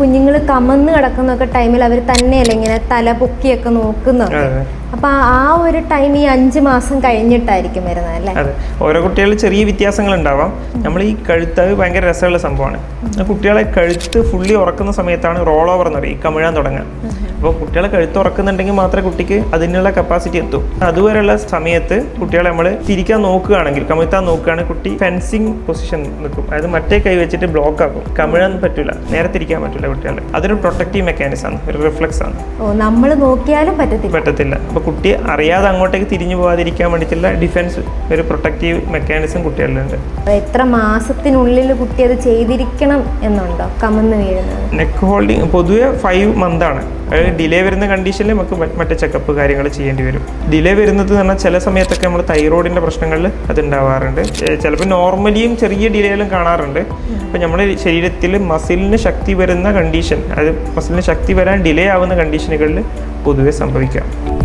കുഞ്ഞുങ്ങൾ കമന്ന് കിടക്കുന്നൊക്കെ ടൈമിൽ അവർ തന്നെയല്ല ഇങ്ങനെ തല പൊക്കിയൊക്കെ നോക്കുന്നത്. അപ്പൊ ആ ഒരു ടൈം ഈ അഞ്ച് മാസം കഴിഞ്ഞിട്ടായിരിക്കും വരുന്നത് അല്ലേ? ഓരോ കുട്ടികളിൽ ചെറിയ വ്യത്യാസങ്ങൾ ഉണ്ടാവാം നമ്മൾ ഈ കഴുത്ത് ഭയങ്കര രസമുള്ള സംഭവമാണ്. കുട്ടികളെ കഴുത്ത് ഫുള്ളി ഉറക്കുന്ന സമയത്താണ് റോൾ ഓവർ എന്ന് പറയും ഈ കമിഴാൻ തുടങ്ങുക. അപ്പോൾ കുട്ടികളെ കഴുത്ത് ഉറക്കുന്നുണ്ടെങ്കിൽ മാത്രമേ കുട്ടിക്ക് അതിനുള്ള കപ്പാസിറ്റി എത്തൂ. അതുവരെയുള്ള സമയത്ത് കുട്ടികളെ നമ്മൾ തിരിക്കാൻ നോക്കുകയാണെങ്കിൽ കമിഴ്ത്താൻ നോക്കുകയാണെങ്കിൽ കുട്ടി ഫെൻസിങ് പൊസിഷൻ നിൽക്കും. അതായത് മറ്റേ കൈ വെച്ചിട്ട് ബ്ലോക്ക് ആക്കും. കമിഴാൻ പറ്റില്ല നേരെ തിരിക്കാൻ പറ്റില്ല കുട്ടികളെ അതൊരു പ്രൊട്ടക്റ്റീവ് മെക്കാനിസം ആണ്. ഒരു റിഫ്ലക്സ് ആണ്. ഓ നമ്മൾ നോക്കിയാലും പറ്റത്തില്ല. പറ്റത്തില്ല. അപ്പോൾ കുട്ടി അറിയാതെ അങ്ങോട്ടേക്ക് തിരിഞ്ഞു പോകാതിരിക്കാൻ വേണ്ടിയിട്ടുള്ള ഡിഫൻസ് ഒരു പ്രൊട്ടക്റ്റീവ് മെക്കാനിസം കുട്ടികളിലുണ്ട് എത്ര മാസത്തിനുള്ളിൽ കുട്ടി അത് ചെയ്തിരിക്കണം എന്നുണ്ടോ? കമന്ന് വീഴുന്നത്. നെക്ക് ഹോൾഡിങ് പൊതുവെ ഫൈവ് മന്താണ് അതായത് ഡിലേ വരുന്ന കണ്ടീഷനിൽ നമുക്ക് മറ്റേ ചെക്കപ്പ് കാര്യങ്ങൾ ചെയ്യേണ്ടി വരും. ഡിലേ വരുന്നത് എന്ന് പറഞ്ഞാൽ ചില സമയത്തൊക്കെ നമ്മൾ തൈറോയിഡിന്റെ പ്രശ്നങ്ങളിൽ അത് ഉണ്ടാവാറുണ്ട് ചിലപ്പോൾ നോർമലിയും ചെറിയ ഡിലേയിലും കാണാറുണ്ട്. അപ്പോൾ നമ്മുടെ ശരീരത്തിൽ മസിലിന് ശക്തി വരുന്ന കണ്ടീഷൻ അതായത് മസിലിന് ശക്തി വരാൻ ഡിലേ ആവുന്ന കണ്ടീഷനുകളിൽ പൊതുവെ സംഭവിക്കാം.